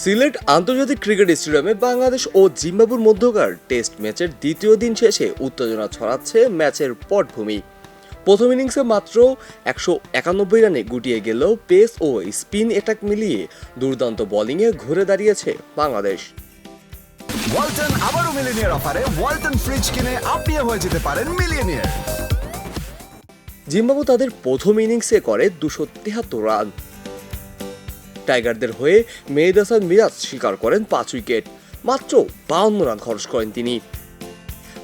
সিলেট আন্তর্জাতিক ক্রিকেট স্টেডিয়ামে বাংলাদেশ ও জিম্বাবুর মধ্যকার টেস্ট ম্যাচের দ্বিতীয় দিন শেষে উত্তেজনা ছড়াচ্ছে ম্যাচের পটভূমি। প্রথম ইনিংসে মাত্র একশো একানব্বই রানে গুটিয়ে গেলেও পেস ও স্পিন অ্যাটাক মিলিয়ে দুর্দান্ত বোলিংয়ে ঘুরে দাঁড়িয়েছে বাংলাদেশ। ওয়ালটন আবারও মিলিনিয়ার অফারে ওয়ালটন ফ্রিজ কিনে আপনিও হয়ে যেতে পারেন মিলিয়নিয়ার। জিম্বাবু তাদের প্রথম ইনিংসে করে দুশো তেহাত্তর রান। টাইগারদের হয়ে মেহেদ হাসান মিরাজ শিকার করেন পাঁচ উইকেট। মাত্র বাউন্ন রান খরচ করেন তিনি।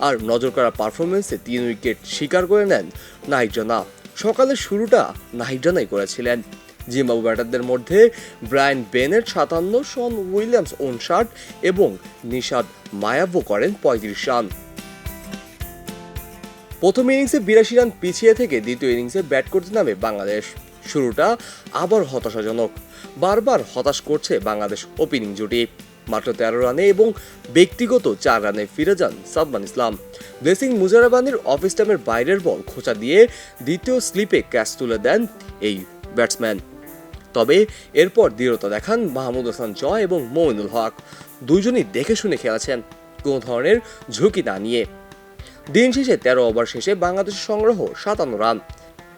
আর নজর করা পারফরমেন্সে তিন উইকেট স্বীকার করে নেন নাহিদ সকালের শুরুটা নাহিদ রানাই করেছিলেন। জিম্বাবু ব্যাটারদের মধ্যে ব্রায়ান বেনেট সাতান্ন, শন উইলিয়ামস উনষাট এবং নিশাদ মায়াব্য করেন পঁয়ত্রিশ রান। প্রথম ইনিংসে বিরাশি রান পিছিয়ে থেকে দ্বিতীয় ইনিংসে ব্যাট করতে নামে বাংলাদেশ। শুরুটা আবার হতাশাজনক। বারবার হতাশ করছে বাংলাদেশ ওপেনিং জুটি। মাত্র তেরো রানে এবং ব্যক্তিগত চার রানে ফিরে যান সাদমান ইসলাম। ব্লেসিং মুজারাবানির অফ স্টাম্পের বাইরের বল খোঁচা দিয়ে দ্বিতীয় স্লিপে ক্যাচ তুলে দেন এই ব্যাটসম্যান তবে এরপর দৃঢ়তা দেখান মাহমুদ হাসান জয় এবং মমিনুল হক। দুইজনই দেখে শুনে খেলেছেন, কোনো ধরনের ঝুঁকি না নিয়ে। দিন শেষে তেরো ওভার শেষে বাংলাদেশের সংগ্রহ সাতান্ন রান।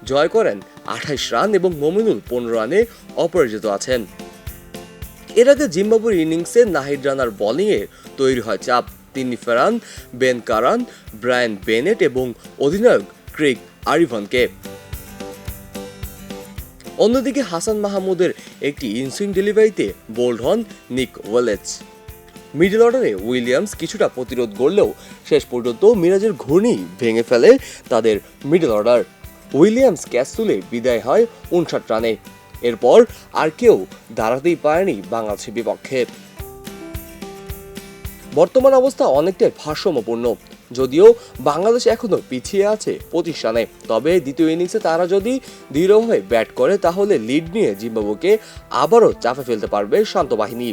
জয় করেন। আঠাইশ রান এবং মমিনুল পনেরো রানে অপরাজিত আছেন। এর আগে জিম্বাবুর ইনিংসে নাহিদ রানার বোলিংয়ে তৈরি হয় চাপ। তিনি ফেরান বেন কারান, ব্রায়ান বেনেট এবং অধিনায়ক ক্রিক আরিভানকে। অন্যদিকে হাসান মাহমুদের একটি ইনসুইং ডেলিভারিতে বোল্ড হন নিক ওয়েলেজ মিডল অর্ডারে উইলিয়ামস কিছুটা প্রতিরোধ গড়লেও শেষ পর্যন্ত মিরাজের ঘূর্ণি ভেঙে ফেলে তাদের মিডল অর্ডার। উইলিয়ামস ক্যাচ তুলে বিদায় হয় উনষাট রানে। এরপর আর কেউ দাঁড়াতেই পারেনি বাংলাদেশের বিপক্ষে। বর্তমান অবস্থা অনেকটাই ভারসাম্যপূর্ণ, যদিও বাংলাদেশ এখনও পিছিয়ে আছে পঁচিশ রানে। তবে দ্বিতীয় ইনিংসে তারা যদি দৃঢ়ভাবে ব্যাট করে, তাহলে লিড নিয়ে জিম্বাবুকে আবারও চাপে ফেলতে পারবে শান্ত বাহিনী।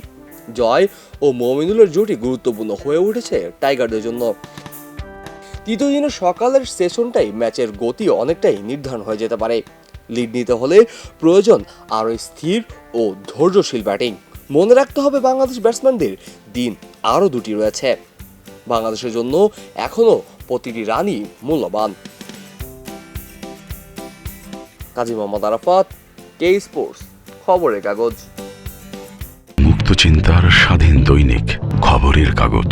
জয় ও মমিনুলের জুটি গুরুত্বপূর্ণ হয়ে উঠেছে টাইগারদের জন্য। তৃতীয় দিনের সকালের সেশনটাই ম্যাচের গতি অনেকটাই নির্ধারণ হয়ে যেতে পারে। লিড নিতে হলে প্রয়োজন আরও স্থির ও ধৈর্যশীল ব্যাটিং। মনে রাখতে হবে বাংলাদেশ ব্যাটসম্যানদের দিন আরও দুটি রয়েছে। বাংলাদেশের জন্য এখনও প্রতিটি রানই মূল্যবান। কাজী মোহাম্মদ আরাফাত, কে স্পোর্টস, খবরের কাগজ। মুক্ত চিন্তার স্বাধীন দৈনিক খবরের কাগজ।